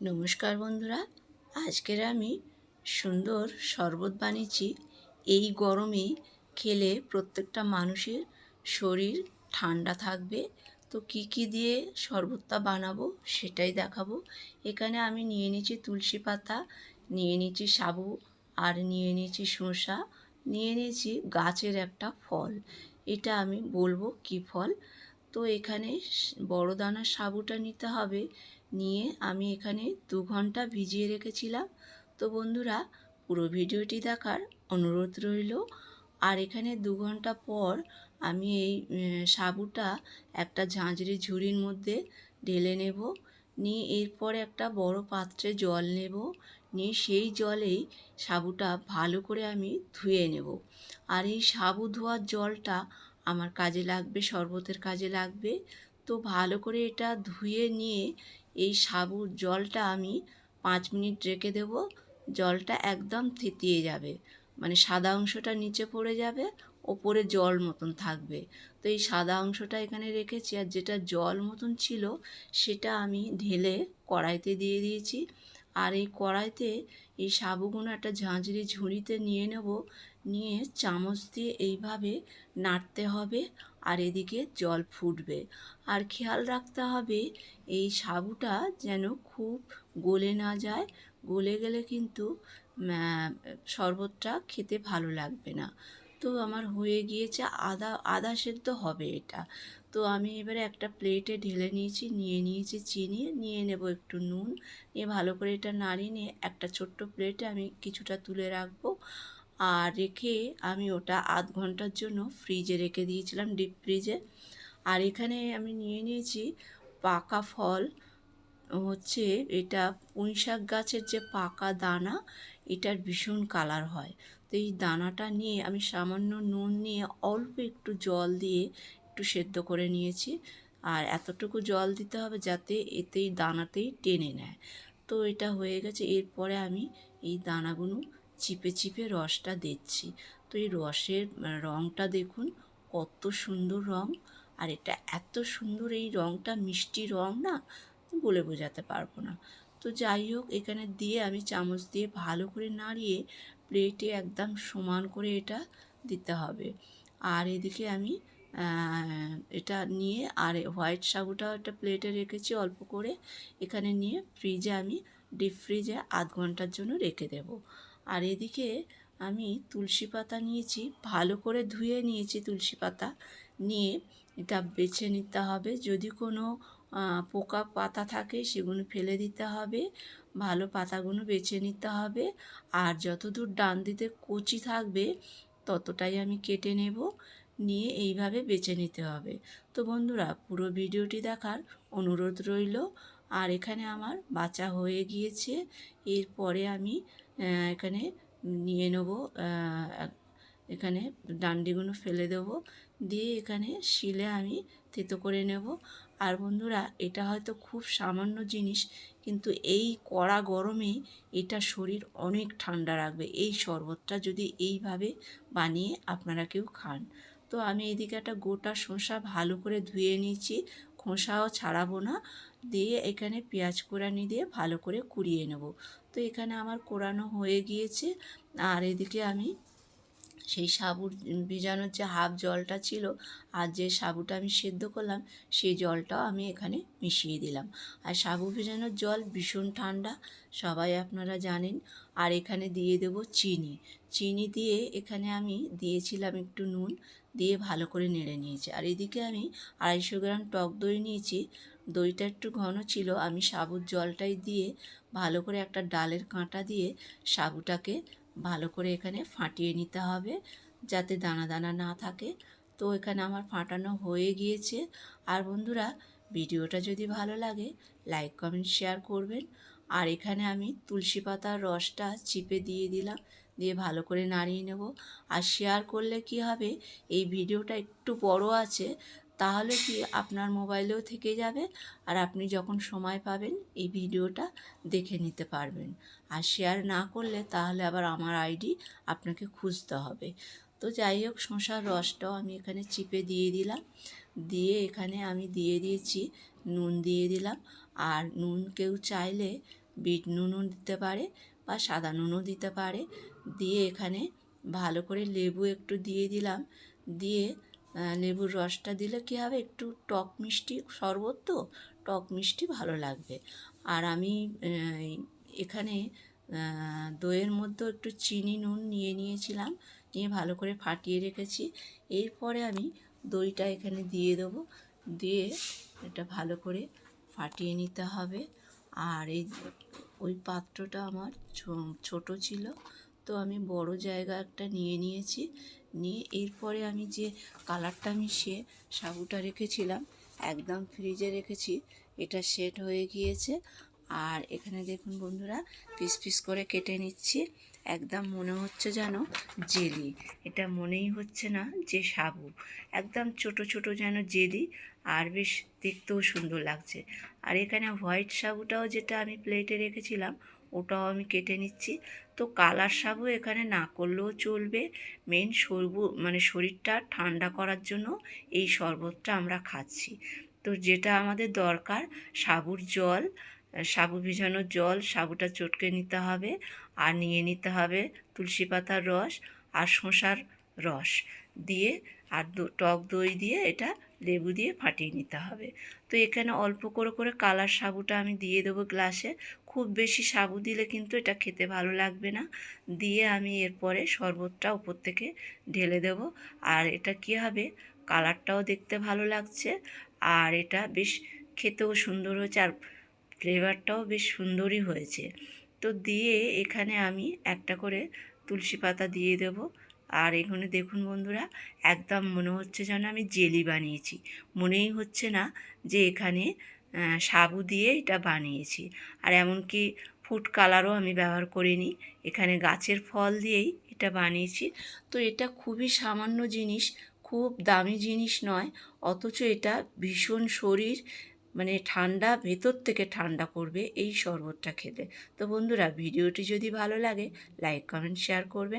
নমস্কার বন্ধুরা। আজকের আমি সুন্দর শরবত বানিয়েছি। এই গরমে খেলে প্রত্যেকটা মানুষের শরীর ঠান্ডা থাকবে। তো কি কি দিয়ে শরবতটা বানাবো সেটাই দেখাবো। এখানে আমি নিয়ে নিয়েছি তুলসী পাতা, নিয়ে নিয়েছি সাবু, আর নিয়ে নিয়েছি শসা, নিয়ে নিয়েছি গাছের একটা ফল। এটা আমি বলব কি ফল? তো এখানে বড় দানার সাবুটা নিতে হবে। নিয়ে আমি এখানে দু ঘণ্টা ভিজিয়ে রেখেছিলাম। তো বন্ধুরা, পুরো ভিডিওটি দেখার অনুরোধ রইল। আর এখানে দু ঘণ্টা পর আমি এই সাবুটা একটা ঝাঁঝরি ঝুড়ির মধ্যে ঢেলে নেব। নিয়ে এরপর একটা বড় পাত্রে জল নেব। নিয়ে সেই জলেই সাবুটা ভালো করে আমি ধুয়ে নেব। আর এই সাবু ধোয়ার জলটা আমার কাজে লাগবে, শরবতের কাজে লাগবে। তো ভালো করে এটা ধুয়ে নিয়ে এই সাবুর জলটা আমি পাঁচ মিনিট রেখে দেব। জলটা একদম থিতিয়ে যাবে। মানে সাদা অংশটা নিচে পড়ে যাবে, ওপরে জল মতন থাকবে। তো এই সাদা অংশটা এখানে রেখেছি আর যেটা জল মতন ছিল সেটা আমি ঢেলে কড়াইতে দিয়ে দিয়েছি। আর এই কড়াইতে এই সাবুগুলো একটা ঝাঁঝরি ঝুড়িতে নিয়ে নেব। নিয়ে চামচ দিয়ে এইভাবে নাড়তে হবে আর এদিকে জল ফুটবে। আর খেয়াল রাখতে হবে এই সাবুটা যেন খুব গলে না যায়। গলে গেলে কিন্তু শরবতটা খেতে ভালো লাগবে না। তো আমার হয়ে গিয়েছে আদা আদা সেদ্ধ হবে এটা। তো আমি এবারে একটা প্লেটে ঢেলে নিয়েছি, নিয়ে নিয়েছি চিনি, নিয়ে নেব একটু নুন। নিয়ে ভালো করে এটা নাড়িয়ে নিয়ে একটা ছোট্ট প্লেটে আমি কিছুটা তুলে রাখব। আর রেখে আমি ওটা আধ ঘণ্টার জন্য ফ্রিজে রেখে দিয়েছিলাম, ডিপ ফ্রিজে। আর এখানে আমি নিয়ে নিয়েছি পাকা ফল, হচ্ছে এটা পুঁই শাক গাছের যে পাকা দানা, এটার ভীষণ কালার হয়। তো এই দানাটা নিয়ে আমি সামান্য নুন নিয়ে অল্প একটু জল দিয়ে একটু সেদ্ধ করে নিয়েছি। আর এতটুকু জল দিতে হবে যাতে এতেই দানাতেই টেনে নেয়। তো এটা হয়ে গেছে, এরপরে আমি এই দানাগুলো চিপে চিপে রসটা দিচ্ছি। তো এই রসের রঙটা দেখুন কত সুন্দর রং। আর এটা এত সুন্দর এই রঙটা মিষ্টি রং না, বলে বোঝাতে পারব না। তো যাই হোক, এখানে দিয়ে আমি চামচ দিয়ে ভালো করে নাড়িয়ে প্লেটে একদম সমান করে এটা দিতে হবে। আর এদিকে আমি এটা নিয়ে আর হোয়াইট সাগুটা একটা প্লেটে রেখেছি অল্প করে। এখানে নিয়ে ফ্রিজে আমি, ডিপ ফ্রিজে আধ ঘণ্টার জন্য রেখে দেব। আর এদিকে আমি তুলসী পাতা নিয়েছি, ভালো করে ধুয়ে নিয়েছি তুলসী পাতা। নিয়ে এটা বেছে নিতে হবে। যদি কোনো পোকা পাতা থাকে সেগুলো ফেলে দিতে হবে। ভালো পাতাগুলো বেছে নিতে হবে। আর যতদূর ডান দিতে কচি থাকবে, ততটাই আমি কেটে নেব। নিয়ে এইভাবে বেছে নিতে হবে। তো বন্ধুরা, পুরো ভিডিওটি দেখার অনুরোধ রইল। আর এখানে আমার বাঁচা হয়ে গিয়েছে। এরপরে আমি এখানে নিয়ে নেব এখানে ডান্ডিগুলো ফেলে দেব। দিয়ে এখানে শিলে আমি থেতো করে নেব। আর বন্ধুরা, এটা হয়তো খুব সামান্য জিনিস, কিন্তু এই কড়া গরমে এটা শরীর অনেক ঠান্ডা রাখবে। এই শরবতটা যদি এইভাবে বানিয়ে আপনারা কেউ খান। তো আমি এদিকে একটা গোটা শসা ভালো করে ধুয়ে নিয়েছি। খোসাও ছাড়াবো না। দিয়ে এখানে পেঁয়াজ কোরানি দিয়ে ভালো করে কুড়িয়ে নেব। তো এখানে আমার কোরানো হয়ে গিয়েছে। আর এদিকে আমি সেই সাবুর ভিজানোর যে হাফ জলটা ছিল আর যে সাবুটা আমি সেদ্ধ করলাম, সেই জলটাও আমি এখানে মিশিয়ে দিলাম। আর সাবু ভিজানোর জল ভীষণ ঠান্ডা, সবাই আপনারা জানেন। আর এখানে দিয়ে দেব চিনি। চিনি দিয়ে এখানে আমি দিয়েছিলাম একটু নুন, দিয়ে ভালো করে নেড়ে নিয়েছি। আর এদিকে আমি আড়াইশো গ্রাম টক দই নিয়েছি। দইটা একটু ঘন ছিল, আমি সাবুর জলটাই দিয়ে ভালো করে একটা ডালের কাঁটা দিয়ে সাবুটাকে ভালো করে এখানে ফাটিয়ে নিতে হবে যাতে দানা দানা না থাকে। তো এখানে আমার ফাটানো হয়ে গিয়েছে। আর বন্ধুরা, ভিডিওটা যদি ভালো লাগে, লাইক, কমেন্ট, শেয়ার করবেন। আর এখানে আমি তুলসী পাতার রসটা চিপে দিয়ে দিলাম, দিয়ে ভালো করে নাড়িয়ে নেব। আর শেয়ার করলে কি হবে, এই ভিডিওটা একটু বড় আছে তাহলে কি আপনার মোবাইলেও থেকে যাবে। আর আপনি যখন সময় পাবেন, এই ভিডিওটা দেখে নিতে পারবেন। আর শেয়ার না করলে তাহলে আবার আমার আইডি আপনাকে খুঁজতে হবে। তো যাই হোক, শশার রসটাও আমি এখানে চিপে দিয়ে দিলাম। দিয়ে এখানে আমি দিয়ে দিয়েছি নুন দিয়ে দিলাম। আর নুন কেউ চাইলে বিট নুনও দিতে পারে বা সাদা নুনও দিতে পারে। দিয়ে এখানে ভালো করে লেবু একটু দিয়ে দিলাম। দিয়ে লেবুর রসটা দিলে কী হবে? একটু টক মিষ্টি শরবত তো? টক মিষ্টি ভালো লাগবে। আর আমি এখানে দইয়ের মধ্যে একটু চিনি, নুন নিয়ে নিয়েছিলাম। নিয়ে ভালো করে ফাটিয়ে রেখেছি। এরপরে আমি দইটা এখানে দিয়ে দেবো। দিয়ে এটা ভালো করে ফাটিয়ে নিতে হবে। আর এই, ওই পাত্রটা আমার ছোট ছিল। তো আমি বড় জায়গা একটা নিয়ে নিয়েছি। নিয়ে এরপরে আমি যে কালারটা মিশিয়ে সাবুটা রেখেছিলাম, একদম ফ্রিজে রেখেছি, এটা সেট হয়ে গিয়েছে। আর এখানে দেখুন বন্ধুরা, পিস পিস করে কেটে নিচ্ছি। একদম মনে হচ্ছে যেন জেলি। এটা মনেই হচ্ছে না যে সাবু। একদম ছোট ছোট যেন জেলি, আর বেশ দেখতেও সুন্দর লাগছে। আর এখানে হোয়াইট সাবুটাও যেটা আমি প্লেটে রেখেছিলাম ওটাও আমি কেটে নিচ্ছি। তো কালার সাবু এখানে না করলেও চলবে। মেন সরবু মানে শরীরটা ঠান্ডা করার জন্য এই শরবতটা আমরা খাচ্ছি। তো যেটা আমাদের দরকার, সাবুর জল, সাবু ভিজানোর জল, সাবুটা চটকে নিতে হবে আর নিয়ে নিতে হবে তুলসী পাতার রস আর শসার রস দিয়ে আর টক দই দিয়ে এটা লেবু দিয়ে ফাটিয়ে নিতে হবে। তো এখানে অল্প করে করে কালার সাবুটা আমি দিয়ে দেবো গ্লাসে। খুব বেশি সাবু দিলে কিন্তু এটা খেতে ভালো লাগবে না। দিয়ে আমি এরপরে শরবতটা উপর থেকে ঢেলে দেব। আর এটা কী হবে? কালারটাও দেখতে ভালো লাগছে। আর এটা বেশ খেতেও সুন্দর হয়েছে আর ফ্লেভারটাও বেশ সুন্দরই হয়েছে। তো দিয়ে এখানে আমি একটা করে তুলসী পাতা দিয়ে দেব। আর এখানে দেখুন বন্ধুরা, একদম মনে হচ্ছে যেন আমি জেলি বানিয়েছি। মনেই হচ্ছে না যে এখানে সাবু দিয়ে এটা বানিয়েছি। আর এমনকি ফুড কালারও আমি ব্যবহার করিনি। এখানে গাছের ফল দিয়েই এটা বানিয়েছি। তো এটা খুবই সামান্য জিনিস, খুব দামি জিনিস নয়, অথচ এটা ভীষণ শরীর মানে ঠান্ডা, ভেতর থেকে ঠান্ডা করবে এই শরবতটা খেলে তো বন্ধুরা, ভিডিওটি যদি ভালো লাগে, লাইক, কমেন্ট, শেয়ার করবেন।